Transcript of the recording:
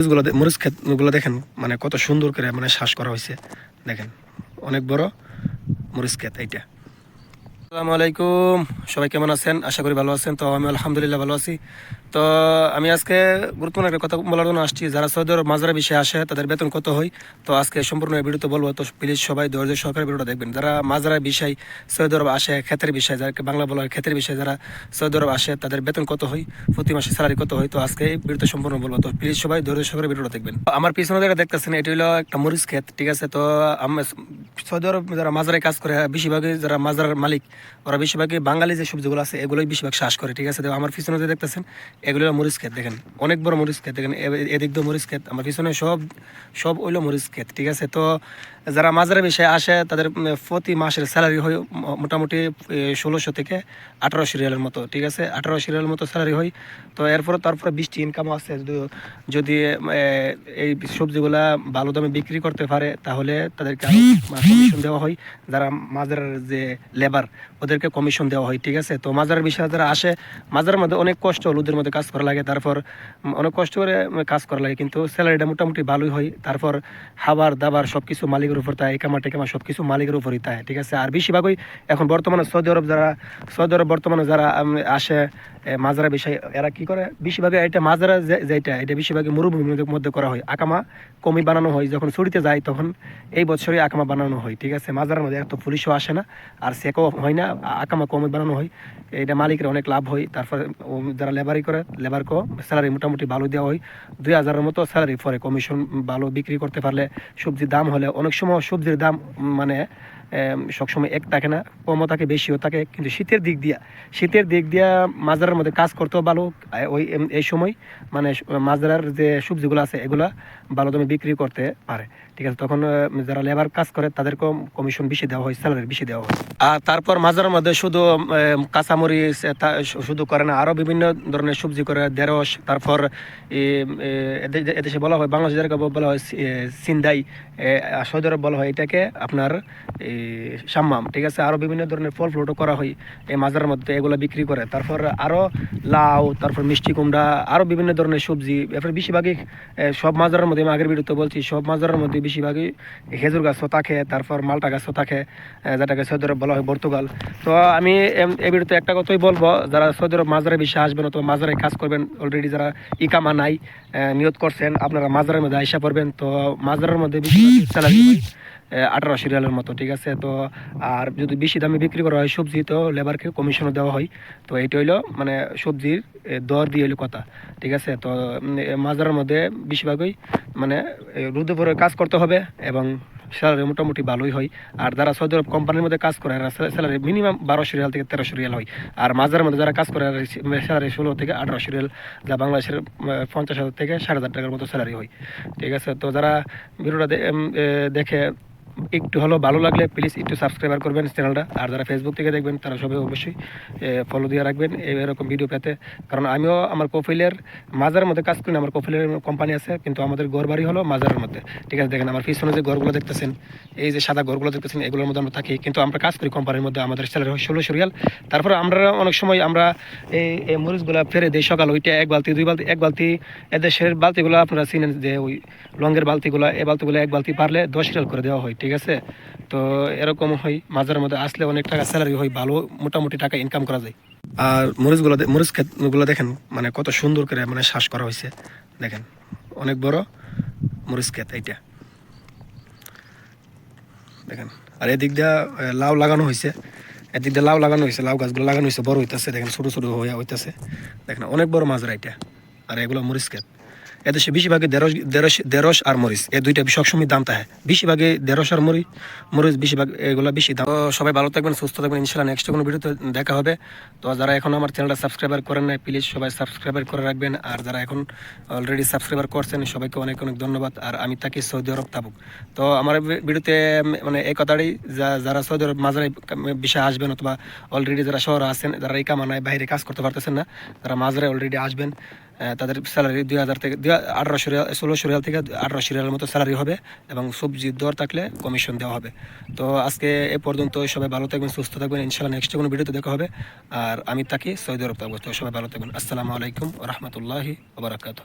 মরিচগুলো মরিচ ক্ষেতগুলো দেখেন মানে কত সুন্দর করে মানে শ্বাস করা হয়েছে দেখেন, অনেক বড় মরিচ ক্ষেত এইটা। আসসালামু আলাইকুম। সবাই কেমন আছেন? আশা করি ভালো আছেন। তো আমি আলহামদুলিল্লাহ ভালো আছি। তো আমি আজকে গুরুত্বপূর্ণ একটা কথা বলার জন্য আসছি। যারা সৌদি আরব মাজারা বিষয়ে আসে, তাদের বেতন কত হয়? তো আজকে সম্পূর্ণ ভিডিওতে বলব। তো প্লিজ সবাই ধৈর্য সহকারে ভিডিওটা দেখবেন। যারা মাজারা বিষয়, সৌদি আরব আসে, ক্ষেতের বিষয়, যারা বাংলা বলা হয় ক্ষেতের বিষয়ে যারা সৌদি আরব আসে, তাদের বেতন কত হয়? প্রতি মাসে স্যালারি কত হয়? তো আজকে এই ভিডিওতে সম্পূর্ণ বলব। তো প্লিজ সবাই ধৈর্য সহকারে ভিডিওটা দেখবেন। আমার পিছনে যেটা দেখতেছেন, এটি হলো একটা মরিচ ক্ষেত, ঠিক আছে? তো আমি সৌদি আরব যারা মাজারায় কাজ করে বেশিরভাগই যারা মাজারের মালিক ওরা বেশিরভাগই বাঙালি যে সবজিগুলো আছে, এগুলোই বেশিরভাগ শ্বাস করে, ঠিক আছে? তো আমার পিছনে যে দেখতেছেন এগুলো মরিচ খেত দেখেন, অনেক বড় মরিচ খেত দেখেন এদিক দিয়ে মরিচ খেত আমার পিছনে সব সব ওইলো মরিচ খেত ঠিক আছে? তো যারা মাজারের বিষয়ে আসে, তাদের প্রতি মাসের স্যালারি হয় মোটামুটি ষোলোশো থেকে আঠারোশো রিয়ালের মতো, ঠিক আছে? আঠারোশো রিয়ালের মতো স্যালারি হয়। তো এরপরে তারপরে বৃষ্টি ইনকামও আছে। যদি- এই সবজিগুলা ভালো দামে বিক্রি করতে পারে, তাহলে তাদেরকে কমিশন দেওয়া হয়। যারা মাজারের যে লেবার ওদেরকে কমিশন দেওয়া হয়, ঠিক আছে? তো মাজারের বিষয়ে যারা আসে মাজারের মধ্যে অনেক কষ্ট লুদের মধ্যে কাজ করা লাগে। তারপর অনেক কষ্ট করে কাজ করা লাগে, কিন্তু স্যালারিটা মোটামুটি ভালোই হয়। তারপর খাবার দাবার সব কিছু মালিকের উপর তাই, একামা টেকামা সব কিছু মালিকের উপরই তাই, ঠিক আছে? আর বেশিরভাগই এখন বর্তমানে সৌদি আরব যারা, সৌদি আরব বর্তমানে যারা আসে মাজারা বিষয়, এরা কি করে? বেশিরভাগই এটা মাজারা যেটা এটা বেশিরভাগই মরুভূমির মধ্যে করা হয়। আকামা কমি বানানো হয়, যখন ছুটিতে যায় তখন এই বছরই আকামা বানানো হয়, ঠিক আছে? মাজারের মধ্যে এত পুলিশও আসে না, আর সেকও হয় না, আকামা কমে বানানো হয়। এটা মালিকের অনেক লাভ হয়, তারপরে যারা লেবারি করে লেবারকেও স্যালারি মোটামুটি ভালো দেওয়া হয়। দুই হাজারের মতো স্যালারি পরে কমিশন ভালো বিক্রি করতে পারলে সবজির দাম হলে, অনেক সময় সবজির দাম মানে সবসময় এক থাকে না, কমও থাকে, বেশিও থাকে। কিন্তু শীতের দিক দিয়া, শীতের দিক দিয়া মাজারের মধ্যে কাজ করতেও ভালো ওই এই সময় মানে মাছ ধরার যে সবজিগুলো আছে, এগুলা ভালো দামে বিক্রি করতে পারে। ঠিক আছে, তখন যারা লেবার কাজ করে, তাদেরকেও কমিশন বেশি দেওয়া হয় স্যালারি বেশি দেওয়া হয়। আর তারপর মাজারের মধ্যে শুধু তা- শুধু করে না আরও বিভিন্ন ধরনের সবজি করে দেরস তারপর এদেশে বলা হয় বাংলাদেশ বলা হয় সিন্দাই সৌদি আরব বলা হয়, এটাকে আপনার সাম্মাম, ঠিক আছে? আরও বিভিন্ন ধরনের ফল ফ্রুটও করা হয়, এই মাজারের মধ্যে এগুলো বিক্রি করে। তারপর আরও লাউ, তারপর মিষ্টি কুমড়া আরও বিভিন্ন ধরনের সবজি, এরপর বেশিরভাগই সব মাজারের মধ্যে আমি আগের ভিডিওতে বলছি, সব মাছ ধরার মধ্যে বেশিরভাগই খেজুর গাছও থাকে, তারপর মালটা গাছ থাকে যেটাকে সৌদি আরব বলা হয় পর্তুগাল। তো আমি এই ভিডিওতে একটা কথাই বলব, যারা সৌদি আরব মাছ মাজারে বেশি আসবেন অথবা মাছ ধরায় কাজ করবেন অলরেডি যারা ইকামা নাই নিয়োগ করছেন, আপনারা মাছ ধরার মধ্যে আইসা পড়বেন। তো মাছ ধরার মধ্যে বেশি স্যালারি আঠারোশো রিয়ালের মতো ঠিক আছে? তো আর যদি বেশি দামে বিক্রি করা হয় সবজি তো লেবারকে কমিশনও দেওয়া হয়। তো এইটা হইল মানে সবজির দর দিয়ে হইল কথা ঠিক আছে? তো মাজারের মধ্যে বেশিরভাগই মানে এ, রোদে পরে কাজ করতে হবে এবং স্যালারি মোটামুটি ভালোই হয়। আর যারা সৌদি আরব কোম্পানির মধ্যে কাজ করে স্যালারি মিনিমাম বারোশো রিয়াল থেকে তেরোশো রিয়াল হয়। আর মাজারের মধ্যে যারা কাজ করে স্যালারি ষোলো থেকে আঠারোশো রিয়াল যা বাংলাদেশের পঞ্চাশ হাজার থেকে ষাট হাজার টাকার মতো স্যালারি হয় ঠিক আছে? তো যারা ভিডিওটা দেখে একটু হলেও ভালো লাগলে প্লিজ একটু সাবস্ক্রাইবার করবেন চ্যানেলটা আর যারা ফেসবুক থেকে দেখবেন, তারা সবাই অবশ্যই ফলো দিয়ে রাখবেন এরকম ভিডিও পেতে। কারণ আমিও আমার কফিলের মাজারের মধ্যে কাজ করি আমার কফিলের কোম্পানি আছে, কিন্তু আমাদের ঘর বাড়ি হলো মাজারের মধ্যে। ঠিক আছে, দেখেন আমার পিছনে যে ঘরগুলো দেখতেছেন, এই যে সাদা ঘরগুলো দেখতেছেন, এগুলোর মধ্যে আমরা থাকি। কিন্তু আমরা কাজ করি কোম্পানির মধ্যে, আমাদের স্যালারি হয় ষোলোশো রিয়াল। তারপরে আমরা অনেক সময় আমরা এই এই মরিচগুলো ফেরে দিই সকাল ওইটা, এক বালতি, দুই বালতি, এক বালতি। এদের এদেশের বালতিগুলো আপনারা চিনেন যে ওই লঙ্গের বালতিগুলো, এই বালতিগুলো এক বালতি পারলে দশ রিয়াল করে দেওয়া হয়, ঠিক আছে? তো এরকম হয় মাজারের মধ্যে আসলে অনেক টাকা স্যালারি হয়, ভালো, মোটামুটি টাকা ইনকাম করা যায়। আর মরিচগুলো মরিচ ক্ষেতগুলো দেখেন মানে কত সুন্দর করে মানে শ্বাস করা হয়েছে, দেখেন, অনেক বড় মরিচ ক্ষেত এইটা। দেখেন, আর এদিক দিয়ে লাউ লাগানো হয়েছে, এদিক দিয়ে লাউ লাগানো হয়েছে, লাউ গাছগুলো লাগানো হয়েছে, বড় হইতেছে, দেখেন, ছোটো ছোটো হয়ে হইতেছে, দেখেন, অনেক বড় মাজরা এটা আর এগুলো মরিচ ক্ষেত। এদেশে বেশিরভাগই দেড়শ দেড়শ দেড়শ আর মরিচ। এই দুইটা সবসময় দাম থাকে বেশিরভাগই দেড়শ আর মরিচ মরিচ বেশিরভাগ এগুলো বেশি দাম। সবাই ভালো থাকবেন, সুস্থ থাকবেন। ইনশাল্লাহ নেক্সট কোনো ভিডিওতে দেখা হবে। তো যারা এখন আমার চ্যানেলটা সাবস্ক্রাইবার করেন নাই প্লিজ সবাই সাবস্ক্রাইবার করে রাখবেন। আর যারা এখন অলরেডি সাবস্ক্রাইবার করছেন, সবাইকে অনেক অনেক ধন্যবাদ। আর আমি থাকি সৌদি আরব তাবুক। তো আমার ভিডিওতে মানে এই কথাটাই যারা সৌদি আরব মাঝারে বিষয়ে আসবেন অথবা অলরেডি যারা শহরে আছেন, যারা এই কামানায় বাইরে কাজ করতে পারতেছেন না, তারা মাঝারে অলরেডি আসবেন। তাদের স্যালারি দুই হাজার থেকে আঠারোশো রিয়াল, ষোলোশো রিয়াল থেকে আঠারোশো রিয়ালের মতো স্যালারি হবে এবং সবজির দর থাকলে কমিশন দেওয়া হবে। তো আজকে এ পর্যন্ত সবাই ভালো থাকবেন, সুস্থ থাকবেন। ইনশাল্লাহ নেক্সট কোনো ভিডিওতে দেখা হবে। আর আমি তাকি সৈদ আরব থাকব তো সবাই ভালো থাকবেন। আসসালামু আলাইকুম রহমতুল্লাহি ওবরাকাত